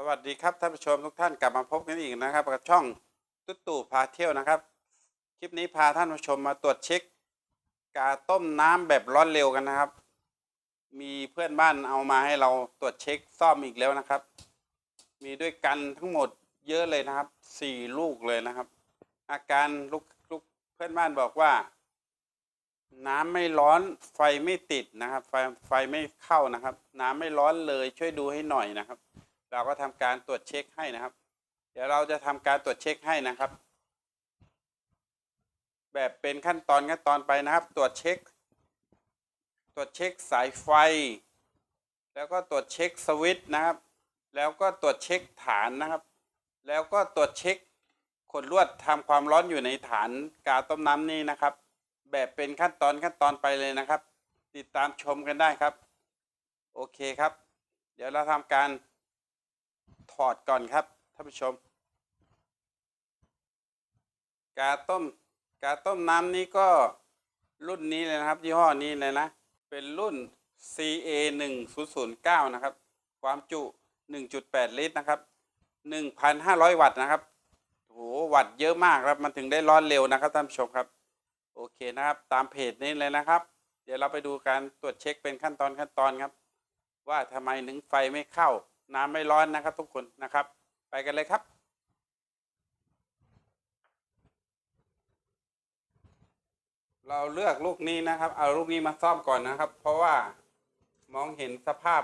สวัสดีครับท่านผู้ชมทุกท่านกลับมาพบกันอีกนะครับกับช่องตุ๊ตู่พาเที่ยวนะครับ คลิปนี้พาท่านผู้ชมมาตรวจเช็คกาต้มน้ำแบบร้อนเร็วกันนะครับ มีเพื่อนบ้านเอามาให้เราตรวจเช็คซ่อมอีกแล้วนะครับ มีด้วยกันทั้งหมดเยอะเลยนะครับสี่ลูกเลยนะครับ อาการลูกลูกเพื่อนบ้านบอกว่า น้ำไม่ร้อนไฟไม่ติดนะครับ ไฟไฟไม่เข้านะครับ น้ำไม่ร้อนเลยช่วยดูให้หน่อยนะครับ เราก็ทำการตรวจเช็คให้นะครับ เดี๋ยวเราจะทำการตรวจเช็คให้นะครับ แบบเป็นขั้นตอนขั้นตอนไปนะครับ ตรวจเช็ค ตรวจเช็คสายไฟ แล้วก็ตรวจเช็คสวิตช์นะครับ แล้วก็ตรวจเช็คฐานนะครับ แล้วก็ตรวจเช็คขดลวดทำความร้อนอยู่ในฐานกาต้มน้ำนี่นะครับ แบบเป็นขั้นตอนขั้นตอนไปเลยนะครับ ติดตามชมกันได้ครับ โอเคครับ เดี๋ยวเราทำการ ถอดก่อนครับท่านผู้ชม กาต้ม กาต้มน้ำนี้ก็รุ่นนี้เลยนะครับ ยี่ห้อนี้เลยนะ เป็นรุ่น CA 1 0 0 9นะครับ ความจุ 1.8 ลิตรนะครับ 1,500 วัตต์นะครับโหวัตต์เยอะมากครับ มันถึงได้ร้อนเร็วนะครับท่านผู้ชมครับ โอเคนะครับ ตามเพจนี้เลยนะครับ เดี๋ยวเราไปดูการตรวจเช็คเป็นขั้นตอนขั้นตอนครับ ว่าทำไมถึงไฟไม่เข้า น้ำไม่ร้อนนะครับทุกคนนะครับ ไปกันเลยครับ เราเลือกลูกนี้นะครับ เอาลูกนี้มาซ่อมก่อนนะครับ เพราะว่ามองเห็นสภาพ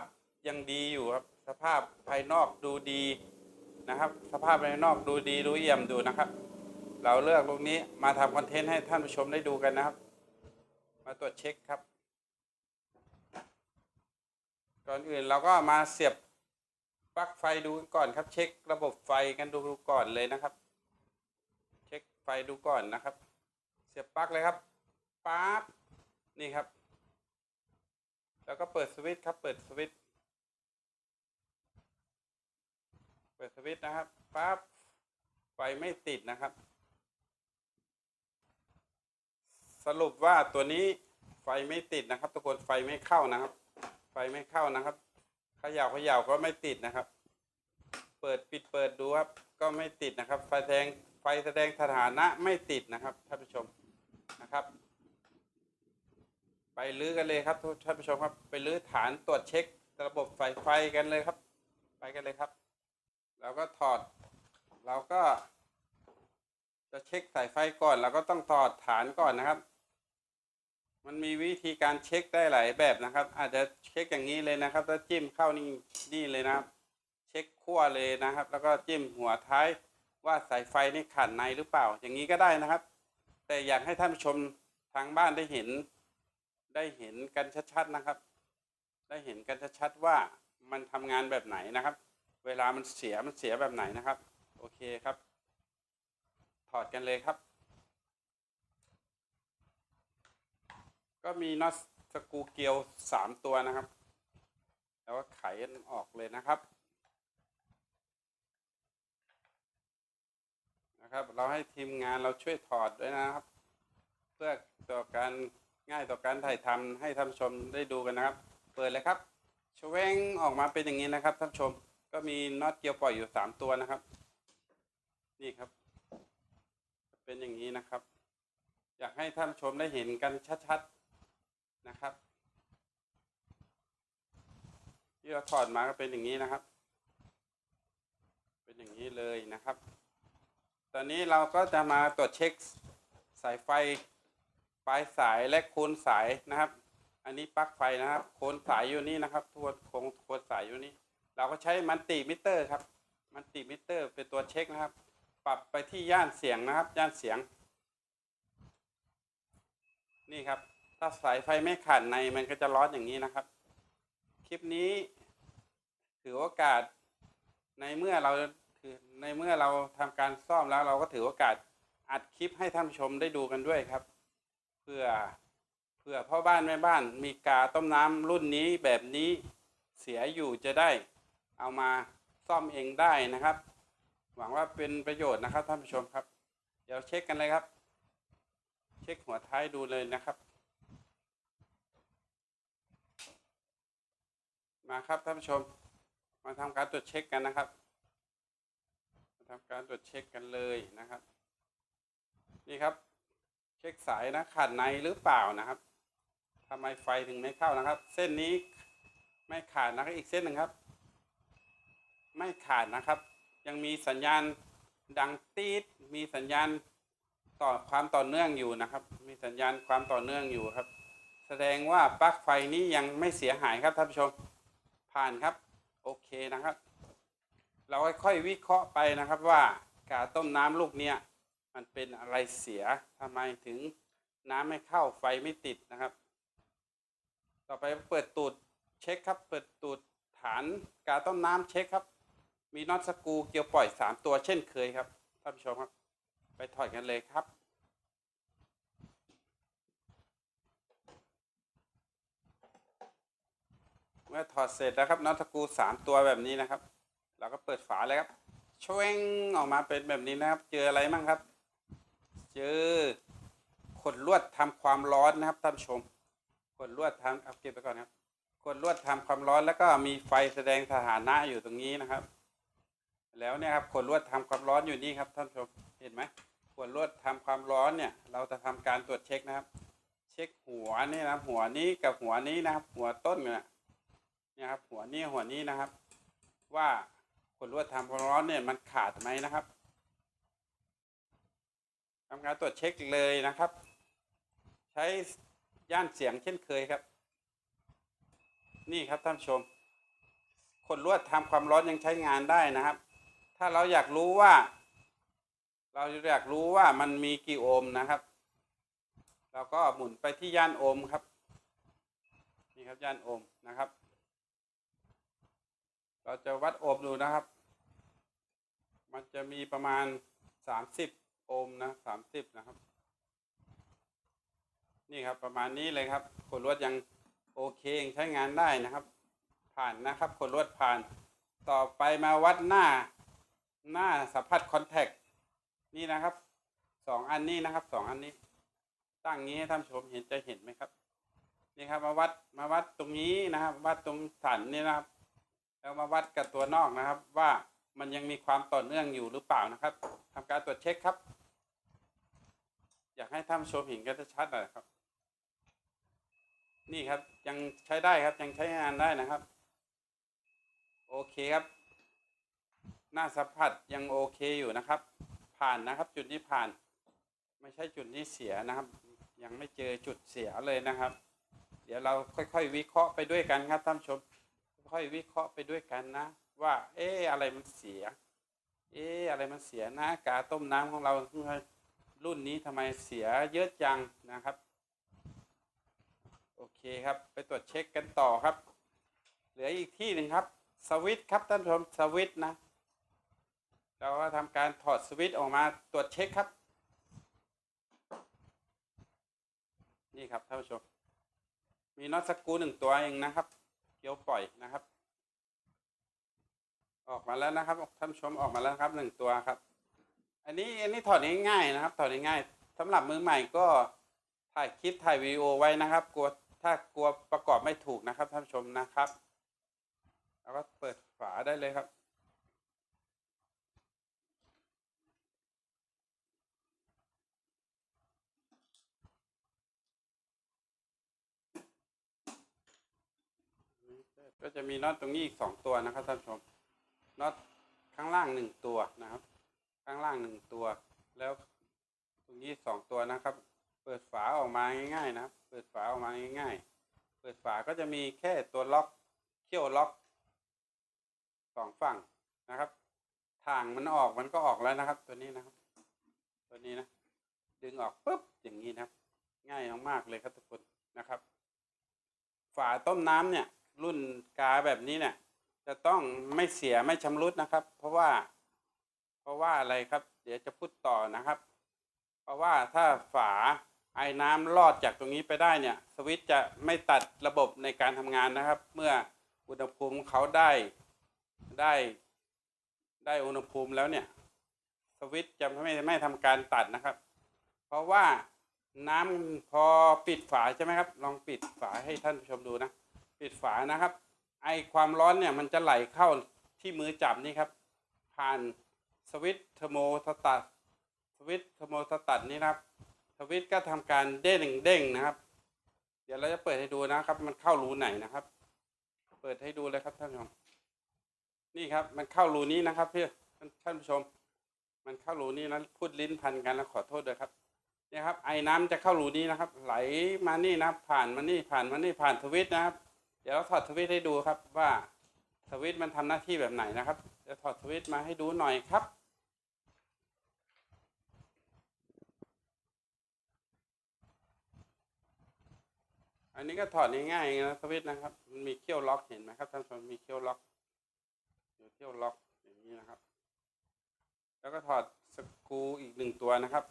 ยังดีอยู่ครับ สภาพภายนอกดูดีนะครับ สภาพภายนอกดูดีดูเยี่ยมดูนะครับ เราเลือกลูกนี้มาทำคอนเทนต์ให้ท่านผู้ชมได้ดูกันนะครับ มาตรวจเช็คครับ ก่อนอื่นเราก็มาเสียบ ปลั๊กไฟดูก่อนครับ เช็คระบบไฟกันดูก่อนเลยนะครับ เช็คไฟดูก่อนนะครับ เสียบปลั๊กเลยครับปั๊บนี่ครับ แล้วก็เปิดสวิตช์ครับ เปิดสวิตช์เปิดสวิตช์นะครับปั๊บไฟไม่ติดนะครับ สรุปว่าตัวนี้ไฟไม่ติดนะครับ ทุกคนไฟไม่เข้านะครับ ไฟไม่เข้านะครับ ขย่าเขย่าก็ไม่ติดนะครับ เปิดปิดเปิดดูครับ ก็ไม่ติดนะครับ ไฟแสดงไฟแสดงสถานะไม่ติดนะครับท่านผู้ชมนะครับ ไปลื้อกันเลยครับท่านผู้ชมครับ ไปลื้อฐานตรวจเช็ค ระบบไฟไฟกันเลยครับ ไปกันเลยครับ เราก็ถอด เราก็ จะเช็คสายไฟก่อนเราก็ต้องถอดฐานก่อนนะครับ มันมีวิธีการเช็คได้หลายแบบนะครับ อาจจะเช็คอย่างนี้เลยนะครับแล้วจิ้มเข้านี่นี่เลยนะครับ เช็คขั้วเลยนะครับ แล้วก็จิ้มหัวท้ายว่าสายไฟนี่ขาดในหรือเปล่า อย่างนี้ก็ได้นะครับ แต่อยากให้ท่านผู้ชมทางบ้านได้เห็น ได้เห็นกันชัดๆนะครับ ได้เห็นกันชัดๆว่ามันทำงานแบบไหนนะครับ เวลามันเสียมันเสียแบบไหนนะครับ โอเคครับ ถอดกันเลยครับ ก็มีน็อตสกูเกลียวสามตัวนะครับ แล้วก็ไขมันออกเลยนะครับ นะครับ เราให้ทีมงานเราช่วยถอดด้วยนะครับ เพื่อต่อการง่ายต่อการถ่ายทำให้ท่านชมได้ดูกันนะครับ เปิดเลยครับชเวงออกมาเป็นอย่างนี้นะครับท่านชม ก็มีน็อตเกลียวปล่อยอยู่สามตัวนะครับ นี่ครับ เป็นอย่างนี้นะครับ อยากให้ท่านชมได้เห็นกันชัดๆ นะครับ ที่เราถอดมาก็เป็นอย่างนี้นะครับ เป็นอย่างนี้เลยนะครับ ตอนนี้เราก็จะมาตรวจเช็คสายไฟปลายสายและโคนสายนะครับ อันนี้ปลั๊กไฟนะครับ โคนสายอยู่นี่นะครับทวนโคนโคนสายอยู่นี่เราก็ใช้มันติมิเตอร์ครับ มันติมิเตอร์เป็นตัวเช็คนะครับ ปรับไปที่ย่านเสียงนะครับ ย่านเสียง นี่ครับ ถ้าสายไฟไม่ขาดในมันก็จะร้อนอย่างนี้นะครับ คลิปนี้ถือโอกาสในเมื่อเราถือในเมื่อเราทำการซ่อมแล้วเราก็ถือโอกาสอัดคลิปให้ท่านผู้ชมได้ดูกันด้วยครับ เพื่อเพื่อพ่อบ้านแม่บ้านมีกาต้มน้ำรุ่นนี้แบบนี้เสียอยู่จะได้เอามาซ่อมเองได้นะครับ หวังว่าเป็นประโยชน์นะครับท่านผู้ชมครับ เดี๋ยวเช็คกันเลยครับ เช็คหัวท้ายดูเลยนะครับ มาครับท่านผู้ชม มาทำการตรวจเช็คกันนะครับทำการตรวจเช็คกันเลยนะครับ นี่ครับ เช็คสายนะขาดในหรือเปล่านะครับทำไมไฟถึงไม่เข้านะครับ เส้นนี้ไม่ขาดนะครับอีกเส้นหนึ่งครับ ไม่ขาดนะครับ ยังมีสัญญาณดังตีดมีสัญญาณต่อความต่อเนื่องอยู่นะครับ มีสัญญาณความต่อเนื่องอยู่ครับ แสดงว่าปลั๊กไฟนี้ยังไม่เสียหายครับท่านผู้ชม ผ่านครับ โอเคนะครับ เราค่อยๆวิเคราะห์ไปนะครับว่ากาต้มน้ำลูกเนี้ยมันเป็นอะไรเสียทำไมถึงน้ำไม่เข้าไฟไม่ติดนะครับ ต่อไปเปิดตูดเช็คครับ เปิดตูดฐานกาต้มน้ำเช็คครับ มีน็อตสกูเกี่ยวปล่อย 3 ตัวเช่นเคยครับท่านผู้ชมครับ ไปถอดกันเลยครับ มื่อถอดเสร็จแล้วครับน็อตสกรูสามตัวแบบนี้นะครับ เราก็เปิดฝาเลยครับช่วงออกมาเป็นแบบนี้นะครับ เจออะไรมั่งครับ เจอขดลวดทำความร้อนนะครับท่านชมขดลวดทำเอาเก็บไปก่อนครับขดลวดทำความร้อนแล้วก็มีไฟแสดงสถานะอยู่ตรงนี้นะครับ แล้วเนี่ยครับขดลวดทำความร้อนอยู่นี่ครับท่านชมเห็นไหมขดลวดทำความร้อนเนี่ย เราจะทำการตรวจเช็คนะครับ เช็คหัวนี่นะครับหัวนี้กับหัวนี้นะครับ หัวต้นเนี่ย เนี่ยครับหัวนี้หัวนี้นะครับ ว่าขดลวดทำความร้อนเนี่ยมันขาดไหมนะครับทำการตรวจเช็คเลยนะครับ ใช้ย่านเสียงเช่นเคยครับ นี่ครับท่านชมขดลวดทำความร้อนยังใช้งานได้นะครับ ถ้าเราอยากรู้ว่า เราอยากรู้ว่ามันมีกี่โอห์มนะครับ เราก็หมุนไปที่ย่านโอห์มครับ นี่ครับย่านโอห์มนะครับ เราจะวัดโอห์มดูนะครับ มันจะมีประมาณ30โอห์มนะ30นะครับ นี่ครับประมาณนี้เลยครับขดลวดยังโอเคยังใช้งานได้นะครับ ผ่านนะครับขดลวดผ่าน ต่อไปมาวัดหน้าหน้าสัมผัสคอนแทคนี่นะครับสองอันนี้นะครับสองอันนี้ ตั้งนี้ให้ท่านชมเห็นจะเห็นไหมครับ นี่ครับมาวัดมาวัดตรงนี้นะครับ วัดตรงสันนี่นะครับ แล้วมาวัดกับตัวนอกนะครับ ว่ามันยังมีความต่อเนื่องอยู่หรือเปล่านะครับทำการตรวจเช็คครับ อยากให้ท่านชมเห็นกันชัดหน่อยครับ นี่ครับยังใช้ได้ครับยังใช้งานได้นะครับ โอเคครับหน้าสัมผัสยังโอเคอยู่นะครับ ผ่านนะครับ จุดนี้ผ่าน ไม่ใช่จุดนี้เสียนะครับ ยังไม่เจอจุดเสียเลยนะครับ เดี๋ยวเราค่อยๆ วิเคราะห์ไปด้วยกันครับท่านชม ค่อยวิเคราะห์ไปด้วยกันนะ ว่า เอ๊ะอะไรมันเสีย เอ๊ะอะไรมันเสียนะกาต้มน้ำของเรารุ่นนี้ทำไมเสียเยอะจังนะครับ โอเคครับ ไปตรวจเช็คกันต่อครับ เหลืออีกที่หนึ่งครับสวิตช์ครับท่านผู้ชมสวิตช์นะ เราก็ทำการถอดสวิตช์ออกมาตรวจเช็คครับ นี่ครับท่านผู้ชม มีน็อตสกูหนึ่งตัวเองนะครับ กี่ยวปล่อยนะครับ ออกมาแล้วนะครับท่านชมออกมาแล้วครับหนึ่งตัวครับ อันนี้อันนี้ถอดง่ายๆนะครับ ถอดง่ายๆสำหรับมือใหม่ก็ถ่ายคลิปถ่ายวีดีโอไว้นะครับ กลัวถ้ากลัวประกอบไม่ถูกนะครับท่านชมนะครับ แล้วก็เปิดฝาได้เลยครับ ก็จะมีน็อตตรงนี้อีกสองตัวนะครับท่านผู้ชมน็อตข้างล่างหนึ่งตัวนะครับ ข้างล่างหนึ่งตัว แล้วตรงนี้สองตัวนะครับ เปิดฝาออกมาง่าย ๆ นะครับ เปิดฝาออกมาง่าย ๆ เปิดฝาก็จะมีแค่ตัวล็อกเขี้ยวล็อกสองฝั่งนะครับทางมันออกมันก็ออกแล้วนะครับ ตัวนี้นะครับ ตัวนี้นะ ดึงออกปุ๊บอย่างนี้นะครับ ง่ายมากๆเลยครับทุกคนนะครับ ฝาต้มน้ำเนี่ย รุ่นกาแบบนี้เนี่ย จะต้องไม่เสียไม่ชำรุดนะครับ เพราะว่า เพราะว่าอะไรครับ เดี๋ยวจะพูดต่อนะครับ เพราะว่าถ้าฝาไอ้น้ำลอดจากตรงนี้ไปได้เนี่ย สวิตจะไม่ตัดระบบในการทำงานนะครับ เมื่ออุณหภูมิเขาได้ได้ ได้อุณหภูมิแล้วเนี่ย สวิตจะไม่ไม่ทำการตัดนะครับ เพราะว่าน้ำพอปิดฝาใช่ไหมครับ ลองปิดฝาให้ท่านผู้ชมดูนะ ปิดฝานะครับ ไอความร้อนเนี่ยมันจะไหลเข้าที่มือจับนี่ครับ ผ่านสวิตเทอร์โมสตัดสวิตเทอร์โมสตัดนี้นะครับสวิตก็ทำการเด้งเด้งนะครับ เดี๋ยวเราจะเปิดให้ดูนะครับ มันเข้ารูไหนนะครับ เปิดให้ดูเลยครับท่านผู้ชมนี่ครับ มันเข้ารูนี้นะครับเพี่อท่านผู้ชม มันเข้ารูนี้นะพูดลิ้นพันกันแล้วขอโทษด้วยครับนี่ครับไอ้น้ำจะเข้ารูนี้นะครับ ไหลมานี่นะครับผ่านมานี่ผ่านมานี่ผ่านสวิตนะครับ เดี๋ยวเราถอดสวิตช์ให้ดูครับว่าสวิตช์มันทำหน้าที่แบบไหนนะครับ เดี๋ยวถอดสวิตช์มาให้ดูหน่อยครับ อันนี้ก็ถอดง่ายๆนะสวิตช์นะครับ มันมีเขี้ยวล็อกเห็นไหมครับท่านผู้ชมมีเขี้ยวล็อกอยู่เขี้ยวล็อกอย่างนี้นะครับ แล้วก็ถอดสกรูอีกหนึ่งตัวนะครับ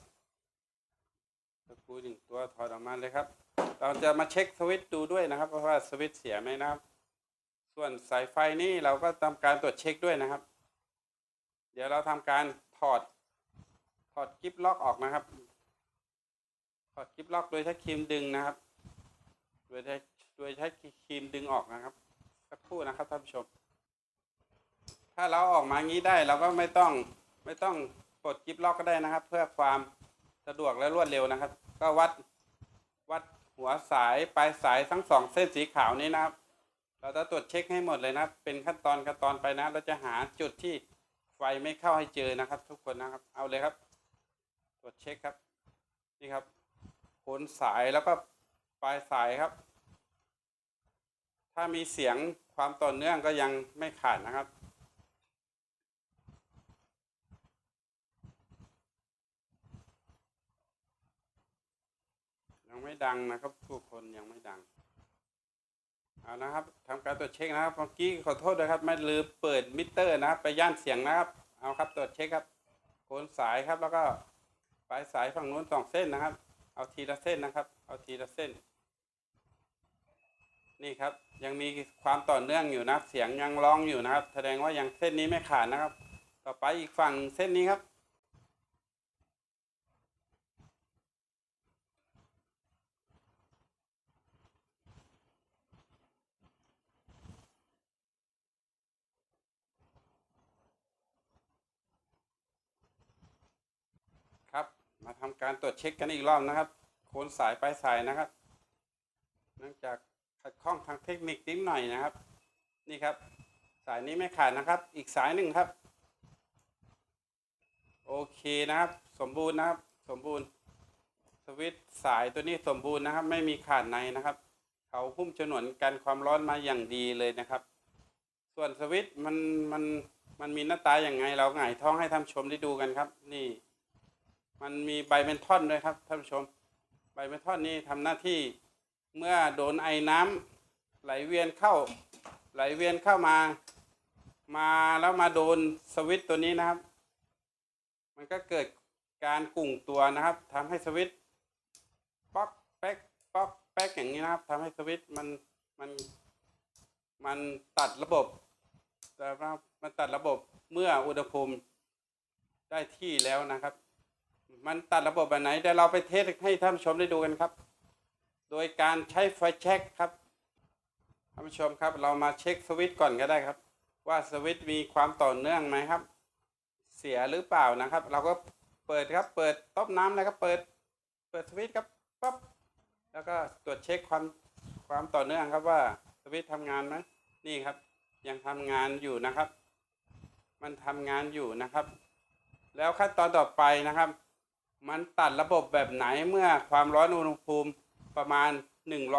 สกรูหนึ่งตัวถอดออกมาเลยครับ เราจะมาเช็คสวิตช์ดูด้วยนะครับ เพราะว่าสวิตช์เสียไหมนะครับ ส่วนสายไฟนี่เราก็ทำการตรวจเช็คด้วยนะครับ เดี๋ยวเราทำการถอดถอดกิฟล็อกออกนะครับถอดกิฟล็อกโดยใช้ครีมดึงนะครับ โดยใช้โดยใช้ครีมดึงออกนะครับสักครู่นะครับท่านผู้ชม ถ้าเราออกมางี้ได้เราก็ไม่ต้องไม่ต้องกดกิฟล็อกก็ได้นะครับ เพื่อความสะดวกและรวดเร็วนะครับ ก็วัดวัด หัวสายปลายสายทั้งสองเส้นสีขาวนี้นะครับ เราจะตรวจเช็คให้หมดเลยนะเป็นขั้นตอนขั้นตอนไปนะ เราจะหาจุดที่ไฟไม่เข้าให้เจอนะครับ ทุกคนนะครับ เอาเลยครับ ตรวจเช็คครับนี่ครับโคนสายแล้วก็ปลายสายครับ ถ้ามีเสียงความต่อเนื่องก็ยังไม่ขาดนะครับ ไม่ดังนะครับทุกคนยังไม่ดังเอานะครับทำการตรวจเช็คนะครับเมื่อกี้ขอโทษด้วยครับไม่ลืมเปิดมิเตอร์นะครับไปย่านเสียงนะครับ เอาครับตรวจเช็คครับโคนสายครับแล้วก็ปลายสายฝั่งนู้นสองเส้นนะครับ เอาทีละเส้นนะครับ เอาทีละเส้น นี่ครับ ยังมีความต่อเนื่องอยู่นะเสียงยังร้องอยู่นะครับ แสดงว่ายังเส้นนี้ไม่ขาดนะครับ ต่อไปอีกฝั่งเส้นนี้ครับ มาทำการตรวจเช็คกันอีกรอบนะครับ โคนสายปลายสายนะครับ เนื่องจากขัดข้องทางเทคนิคนิดหน่อยนะครับ นี่ครับ สายนี้ไม่ขาดนะครับ อีกสายหนึ่งครับ โอเคนะครับ สมบูรณ์นะครับ สมบูรณ์ สวิตสายตัวนี้สมบูรณ์นะครับ ไม่มีขาดในนะครับ เขาหุ้มฉนวนกันความร้อนมาอย่างดีเลยนะครับ ส่วนสวิตมันมันมันมีหน้าตาอย่างไงเราหงายท้องให้ท่านชมได้ดูกันครับ นี่ มันมีใบเมนทอนด้วยครับท่านผู้ชมใบเมนทอนนี่ทำหน้าที่เมื่อโดนไอ้น้ำไหลเวียนเข้า ไหลเวียนเข้ามา มาแล้วมาโดนสวิตตัวนี้นะครับ มันก็เกิดการกุ่งตัวนะครับทำให้สวิตป๊อกแป๊กป๊อกแป๊กอย่างนี้นะครับทำให้สวิตมันมันมันตัดระบบแต่ว่ามันตัดระบบเมื่ออุณหภูมิได้ที่แล้วนะครับ มันตัดระบบแบบไหนเดี๋ยวเราไปเทสให้ท่านผู้ชมได้ดูกันครับ โดยการใช้ไฟแช็กครับท่านผู้ชมครับ เรามาเช็คสวิตช์ก่อนก็ได้ครับ ว่าสวิตช์มีความต่อเนื่องไหมครับ เสียหรือเปล่านะครับ เราก็เปิดครับ เปิดต้มน้ำแล้วก็เปิด เปิดสวิตช์ครับปั๊บแล้วก็ตรวจเช็คความความต่อเนื่องครับว่าสวิตช์ทำงานไหมนี่ครับ ยังทำงานอยู่นะครับ มันทำงานอยู่นะครับ แล้วขั้นตอนต่อไปนะครับ มันตัดระบบแบบไหนเมื่อความร้อนอุณหภูมิประมาณ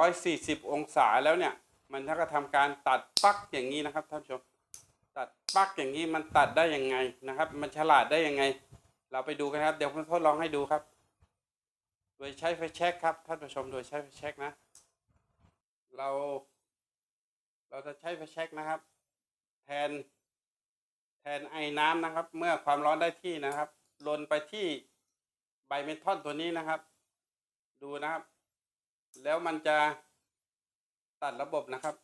140 องศาแล้วเนี่ย มันถ้าก็ทำการตัดปักอย่างนี้นะครับท่านผู้ชม ตัดปักอย่างนี้มันตัดได้ยังไงนะครับ มันฉลาดได้ยังไง เราไปดูกันครับ เดี๋ยวผมทดลองให้ดูครับ โดยใช้ไฟแช็กครับท่านผู้ชมโดยใช้ไฟแช็กนะ เรา เราจะใช้ไฟแช็กนะครับ แทนแทนไอ้น้ำนะครับ เมื่อความร้อนได้ที่นะครับลนไปที่ ใบเมทอนตัวนี้นะครับ ดูนะครับ แล้วมันจะตัดระบบนะครับ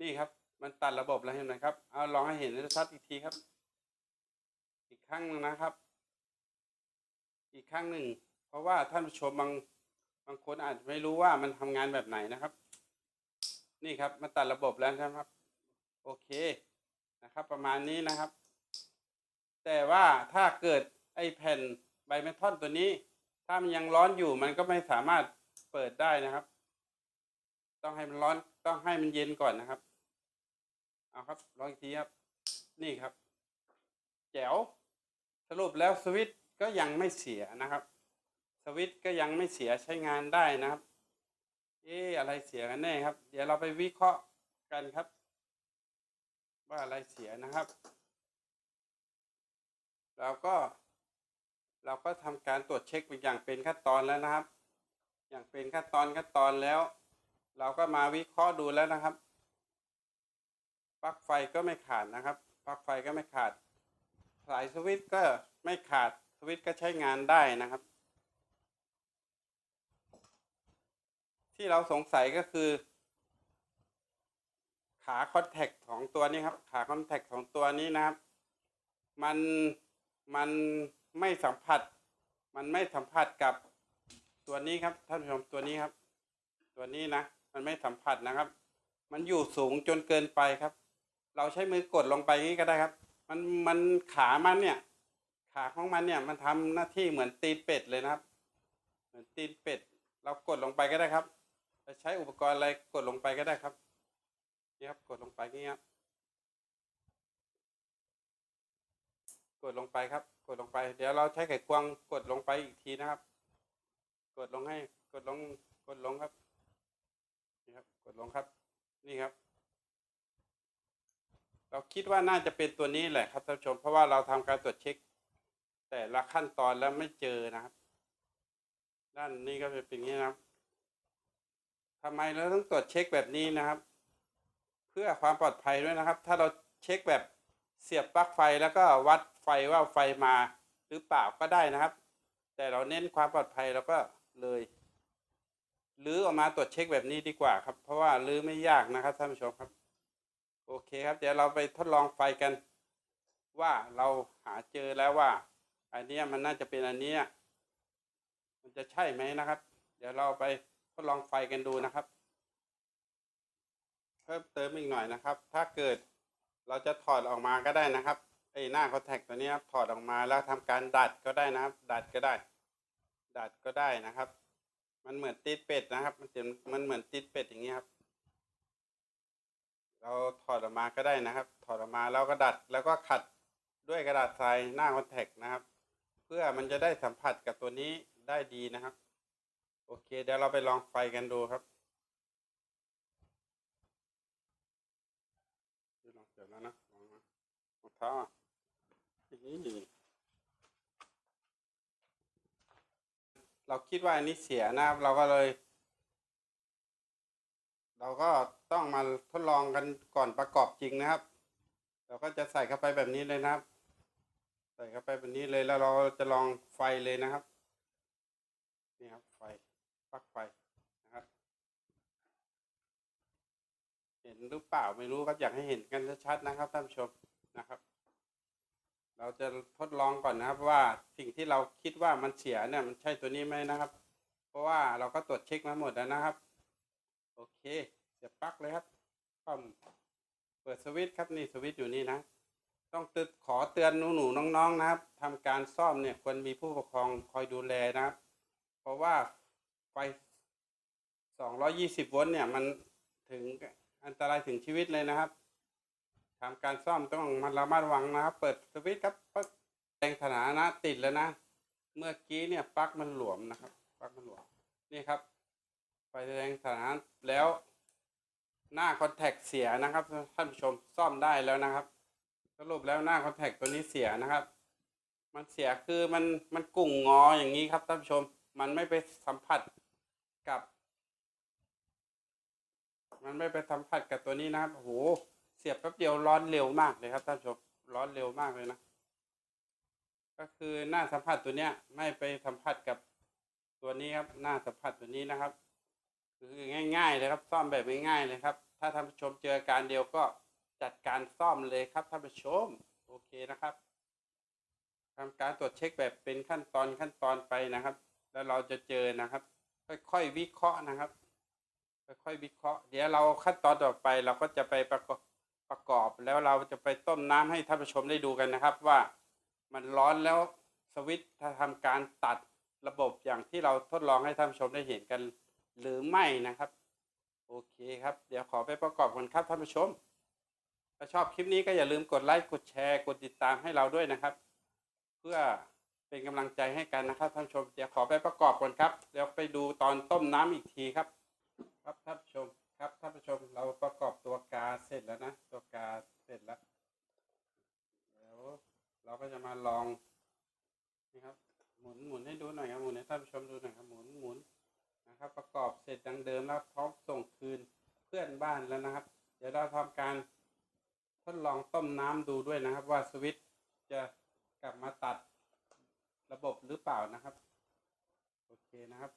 นี่ครับ มันตัดระบบแล้วเห็นไหมครับ เอาลองให้เห็นชัดอีกทีครับ อีกครั้งหนึงนะครับ อีกครั้งหนึ่ง เพราะว่าท่านผู้ชมบางบางคนอาจจะไม่รู้ว่ามันทำงานแบบไหนนะครับ นี่ครับ มันตัดระบบแล้วนะครับ โอเคนะครับ ประมาณนี้นะครับ แต่ว่าถ้าเกิด อ้แผ่นใบเมทัลตัวนี้ ถ้ามันยังร้อนอยู่มันก็ไม่สามารถเปิดได้นะครับ ต้องให้มันร้อนต้องให้มันเย็นก่อนนะครับ เอาครับลองอีกทีครับ นี่ครับ แจ๋วสรุปแล้วสวิตก็ยังไม่เสียนะครับ สวิตก็ยังไม่เสียใช้งานได้นะครับ เอ๊อะไรเสียกันแน่ครับ เดี๋ยวเราไปวิเคราะห์กันครับ ว่าอะไรเสียนะครับเราก็ เราก็ทำการตรวจเช็คเป็นอย่างเป็นขั้นตอนแล้วนะครับ อย่างเป็นขั้นตอนขั้นตอนแล้ว เราก็มาวิเคราะห์ดูแล้วนะครับปลั๊กไฟก็ไม่ขาดนะครับปลั๊กไฟก็ไม่ขาด สายสวิตช์ก็ไม่ขาดสวิตช์ก็ใช้งานได้นะครับ ที่เราสงสัยก็คือ ขาคอนแทคของตัวนี้ครับ ขาคอนแทคของตัวนี้นะครับ มันมัน ไม่สัมผัส มันไม่สัมผัสกับตัวนี้ครับท่านผู้ชมตัวนี้ครับ ตัวนี้นะ มันไม่สัมผัสนะครับ มันอยู่สูงจนเกินไปครับ เราใช้มือกดลงไปงี้ก็ได้ครับ มันมันขามันเนี่ย ขาของมันเนี่ย มันทำหน้าที่เหมือนตีนเป็ดเลยนะครับ เหมือนตีนเป็ด เรากดลงไปก็ได้ครับเราใช้อุปกรณ์อะไรกดลงไปก็ได้ครับนี่ครับกดลงไปงี้ครับกดลงไปครับ ดลงไป เดี๋ยวเราใช้ไขควงกดลงไปอีกทีนะครับ กดลงให้กดลงกดลงครับนี่ครับ กดลงครับ นี่ครับ เราคิดว่าน่าจะเป็นตัวนี้แหละครับท่านผู้ชม เพราะว่าเราทำการตรวจเช็ค แต่ละขั้นตอนแล้วไม่เจอนะครับ ด้านนี้ก็จะเป็นอย่างนี้นะครับทำไมเราต้องตรวจเช็คแบบนี้นะครับ เพื่อความปลอดภัยด้วยนะครับ ถ้าเราเช็คแบบเสียบปลั๊กไฟแล้วก็วัด ว่าไฟมาหรือเปล่าก็ได้นะครับ แต่เราเน้นความปลอดภัยเราก็เลยลื้อออกมาตรวจเช็คแบบนี้ดีกว่าครับ เพราะว่าลื้อไม่ยากนะครับท่านผู้ชมครับ โอเคครับ เดี๋ยวเราไปทดลองไฟกัน ว่าเราหาเจอแล้วว่า อันนี้มันน่าจะเป็นอันนี้มันจะใช่ไหมนะครับ เดี๋ยวเราไปทดลองไฟกันดูนะครับ เพิ่มเติมอีกหน่อยนะครับ ถ้าเกิดเราจะถอดออกมาก็ได้นะครับ อ้หน้าคอนแทคตัวนี้ครับถอดออกมาแล้วทำการดัดก็ได้นะครับ ดัดก็ได้ ดัดก็ได้นะครับ มันเหมือนติดเป็ดนะครับ มันจะมันเหมือนติดเป็ดอย่างนี้ครับ เราถอดออกมาก็ได้นะครับ ถอดออกมาแล้วก็ดัดแล้วก็ขัดด้วยกระดาษทรายหน้าคอนแทคนะครับ เพื่อมันจะได้สัมผัสกับตัวนี้ได้ดีนะครับ โอเค เดี๋ยวเราไปลองไฟกันดูครับลองเสร็จแล้วนะลองนะรองเท้าอะ เราคิดว่าอันนี้เสียนะครับ เราก็เลย เราก็ต้องมาทดลองกันก่อนประกอบจริงนะครับ เราก็จะใส่เข้าไปแบบนี้เลยนะครับ ใส่เข้าไปแบบนี้เลยแล้วเราจะลองไฟเลยนะครับ นี่ครับไฟปลั๊กไฟนะครับ เห็นหรือเปล่าไม่รู้ครับอยากให้เห็นกันชัดๆนะครับท่านผู้ชมนะครับ เราจะทดลองก่อนนะครับว่าสิ่งที่เราคิดว่ามันเสียเนี่ยมันใช่ตัวนี้ไหมนะครับ เพราะว่าเราก็ตรวจเช็คมาหมดแล้วนะครับ โอเคเสียบปลั๊กเลยครับปั๊มเปิดสวิตช์ครับนี่สวิตช์อยู่นี่นะ ต้องตึดขอเตือนหนูๆน้องๆนะครับทำการซ่อมเนี่ยควรมีผู้ปกครองคอยดูแลนะครับ เพราะว่าไฟ220 โวลต์เนี่ยมันถึงอันตรายถึงชีวิตเลยนะครับ ทำการซ่อมต้องมันระมัดระวังนะครับ เปิดสวิตช์ครับปั๊บแรงสถานะติดแล้วนะ เมื่อกี้เนี่ยปลั๊กมันหลวมนะครับปลั๊กมันหลวมนี่ครับ ไฟแดงสถานะแล้ว หน้าคอนแทคเสียนะครับท่านผู้ชมซ่อมได้แล้วนะครับ สรุปแล้วหน้าคอนแทคตัวนี้เสียนะครับ มันเสียคือมันมันกุ่งงออย่างนี้ครับท่านผู้ชม มันไม่ไปสัมผัสกับ มันไม่ไปสัมผัสกับตัวนี้นะครับโอ้โห เสียบแป๊บเดียวร้อนเร็วมากเลยครับท่านผู้ชมร้อนเร็วมากเลยนะ ก็คือหน้าสัมผัสตัวเนี้ย ไม่ไปสัมผัสกับตัวนี้ครับ หน้าสัมผัสตัวนี้นะครับ คือง่ายๆเลยครับ ซ่อมแบบง่ายๆเลยครับ ถ้าท่านผู้ชมเจออาการเดียวก็จัดการซ่อมเลยครับท่านผู้ชมโอเคนะครับทำการตรวจเช็คแบบเป็นขั้นตอนขั้นตอนไปนะครับ แล้วเราจะเจอนะครับ ค่อยๆวิเคราะห์นะครับค่อยๆวิเคราะห์เดี๋ยวเราขั้นตอนต่อไปเราก็จะไปประกอบ ประกอบแล้วเราจะไปต้มน้ำให้ท่านผู้ชมได้ดูกันนะครับ ว่ามันร้อนแล้วสวิตช์ถ้าทำการตัดระบบอย่างที่เราทดลองให้ท่านผู้ชมได้เห็นกัน หรือไม่นะครับ โอเคครับ เดี๋ยวขอไปประกอบกันครับท่านผู้ชม ถ้าชอบคลิปนี้ก็อย่าลืมกดไลค์กดแชร์ กดติดตามให้เราด้วยนะครับ เพื่อเป็นกำลังใจให้กันนะครับท่านผู้ชม เดี๋ยวขอไปประกอบก่อนครับเดี๋ยวไปดูตอนต้มน้ำอีกทีครับ ครับท่านผู้ชมครับท่านผู้ชมเราประกอบตัวกาเสร็จแล้วนะ ตัวกาเสร็จแล้วเดี๋ยวเราก็ จะมาลองนี่ครับ หมุนหมุนให้ดูหน่อยครับหมุนให้ท่านผู้ชมดูหน่อยครับหมุนหมุนนะครับ ประกอบเสร็จดังเดิมแล้วพร้อมส่งคืนเพื่อนบ้านแล้วนะครับ เดี๋ยวเราทำการทดลองต้มน้ำดูด้วยนะครับ ว่าสวิตจะกลับมาตัดระบบหรือเปล่านะครับ โอเคนะครับ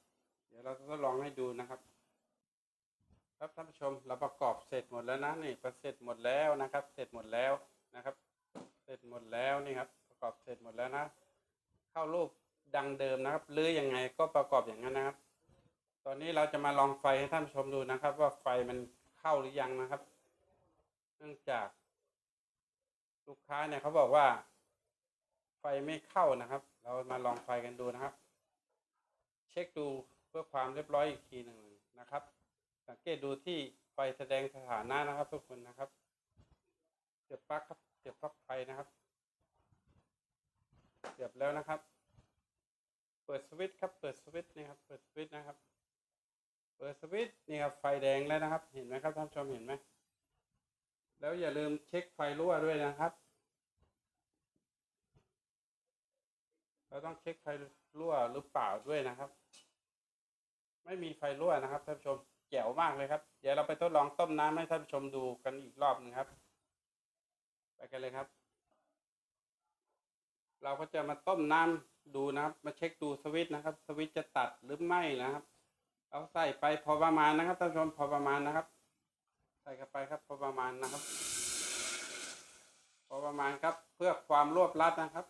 เดี๋ยวเราจะทดลองให้ดูนะครับ ครับท่านผู้ชมเราประกอบเสร็จหมดแล้วนะนี่ประเสร็จหมดแล้วนะครับ เสร็จหมดแล้วนะครับ เสร็จหมดแล้วนี่ครับ อบเสร็จหมดแล้วนะ เข้ารูปดังเดิมนะครับหรือยังไงก็ประกอบอย่างนั้นนะครับ ตอนนี้เราจะมาลองไฟให้ท่านชมดูนะครับ ว่าไฟมันเข้าหรือยังนะครับ เนื่องจากลูกค้าเนี่ยเขาบอกว่า ไฟไม่เข้านะครับ เรามาลองไฟกันดูนะครับ เช็คดูเพื่อความเรียบร้อยอีกทีหนึ่งนะครับ สังเกตดูที่ไฟแสดงสถานะนะครับ ทุกคนนะครับเสียบปลั๊กครับเสียบปลั๊กไฟนะครับ เสียบแล้วนะครับ เปิดสวิตช์ครับ เปิดสวิตช์นี่ครับ เปิดสวิตช์นะครับ เปิดสวิตช์นี่ครับ ไฟแดงแล้วนะครับ เห็นไหมครับท่านผู้ชมเห็นไหม แล้วอย่าลืมเช็คไฟรั่วด้วยนะครับ เราต้องเช็คไฟรั่วหรือเปล่าด้วยนะครับ ไม่มีไฟรั่วนะครับท่านผู้ชมแจ๋วมากเลยครับ เดี๋ยวเราไปทดลองต้มน้ำให้ท่านผู้ชมดูกันอีกรอบหนึงครับ ไปกันเลยครับ เราก็จะมาต้มน้ำดูนะครับ มาเช็คดูสวิตนะครับ สวิตจะตัดหรือไม่นะครับ เราใส่ไปพอประมาณนะครับท่านผู้ชมพอประมาณนะครับ ใส่เข้าไปครับพอประมาณนะครับ พอประมาณครับ เพื่อความรวบรัดนะครับ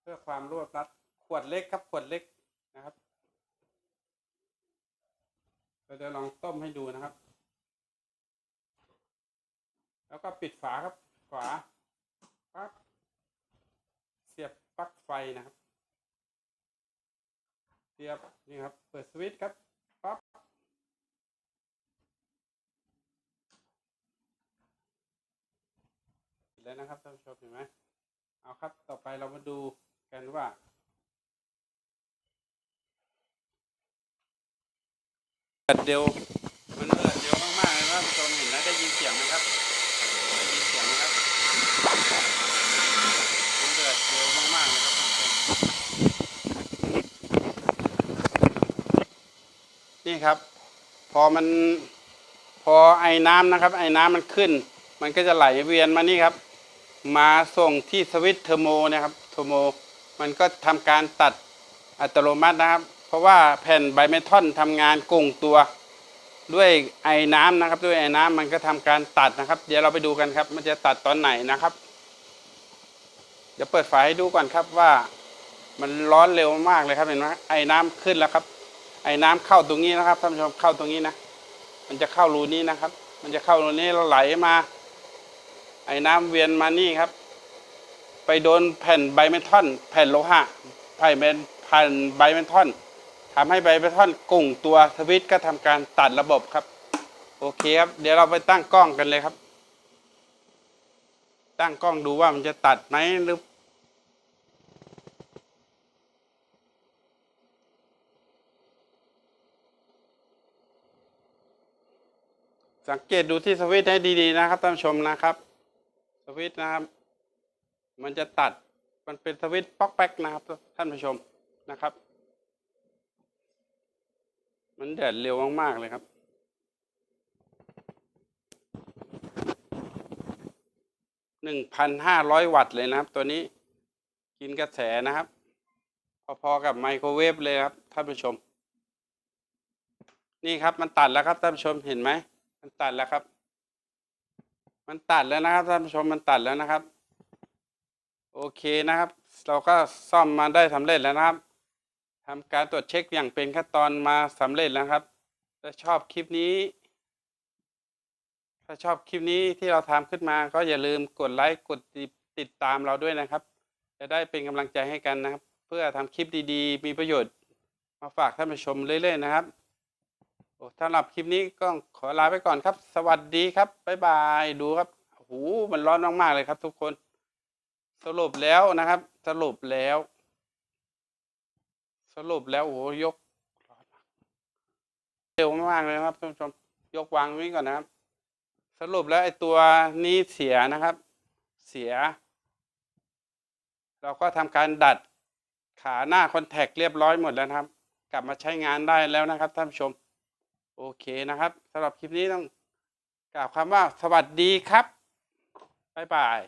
เพื่อความรวบรัด ขวดเล็กครับ ขวดเล็กนะครับเราจะลองต้มให้ดูนะครับ แล้วก็ปิดฝาครับ ฝาปั๊บ ปลั๊กไฟนะครับเสียบนี่ครับ เปิดสวิตช์ครับปั๊บแล้วนะครับท่านผู้ชมเห็นไหมเอาครับ ต่อไปเรามาดูกันว่าเปิดเร็วมันเปิดเร็วมากๆเลยนะท่านผู้ชมเห็นนะได้ยินเสียงไหมครับ ได้ยินเสียงไหมครับมันเดือดเร็วมากๆเลยครับท่านผู้ชมนี่ ครับ พอมันพอไอ้น้ำนะครับ ไอ้น้ำมันขึ้น มันก็จะไหลเวียนมานี่ครับ มาส่งที่สวิตเทอร์โมนะครับเทอร์โม มันก็ทำการตัดอัตโนมัตินะครับ เพราะว่าแผ่นไบเมทัลทำงานกงตัว ด้วยไอ้น้ำนะครับ ด้วยไอ้น้ำมันก็ทำการตัดนะครับ เดี๋ยวเราไปดูกันครับ มันจะตัดตอนไหนนะครับ เดี๋ยวเปิดฝาให้ดูก่อนครับว่า มันร้อนเร็วมากเลยครับเห็นไหมไอ้น้ำขึ้นแล้วครับ ไอ้น้ำเข้าตรงนี้นะครับท่านผู้ชมเข้าตรงนี้นะ มันจะเข้ารูนี้นะครับ มันจะเข้ารูนี้แล้วไหลมา ไอ้น้ำเวียนมานี่ครับ ไปโดนแผ่นไบเมทัลแผ่นโลหะแผ่นเป็นแผ่นไบเมทัลทำให้ไบเมทัลกุ่งตัวสวิตก็ทำการตัดระบบครับ โอเคครับ เดี๋ยวเราไปตั้งกล้องกันเลยครับ ตั้งกล้องดูว่ามันจะตัดไหมหรือ สังเกตดูที่สวิตช์ให้ดีๆนะครับท่านผู้ชมนะครับ สวิตช์นะครับ มันจะตัดมันเป็นสวิตช์ป๊อกแป๊กนะครับท่านผู้ชมนะครับ มันเดือดเร็วมากๆเลยครับ หนึ่งพันห้าร้อยวัตต์เลยนะครับ ตัวนี้กินกระแสนะครับ พอๆกับไมโครเวฟเลยครับท่านผู้ชม นี่ครับมันตัดแล้วครับท่านผู้ชมเห็นไหม มันตัดแล้วครับ มันตัดแล้วนะครับท่านผู้ชมมันตัดแล้วนะครับ โอเคนะครับ เราก็ซ่อมมาได้สำเร็จแล้วนะครับทำการตรวจเช็คอย่างเป็นขั้นตอนมาสำเร็จแล้วครับ ถ้าชอบคลิปนี้ ถ้าชอบคลิปนี้ที่เราทำขึ้นมาก็อย่าลืมกดไลค์กดติดตามเราด้วยนะครับ จะได้เป็นกำลังใจให้กันนะครับ เพื่อทำคลิปดีๆ มีประโยชน์มาฝากท่านผู้ชมเรื่อยๆนะครับ สำหรับคลิปนี้ก็ขอลาไปก่อนครับ สวัสดีครับ บ๊ายบาย ดูครับโอ้โหมันร้อนมากๆเลยครับ ทุกคน สรุปแล้วนะครับ สรุปแล้ว สรุปแล้วโอ้โหยกเร็วมากเลยครับท่านผู้ชมยกวางไว้ก่อนนะครับ สรุปแล้วไอ้ตัวนี้เสียนะครับ เสีย เราก็ทำการดัดขาหน้าคอนแทคเรียบร้อยหมดแล้วนะครับ กลับมาใช้งานได้แล้วนะครับท่านผู้ชม โอเคนะครับสำหรับคลิปนี้ต้องกล่าวคำว่าสวัสดีครับ บ๊ายบาย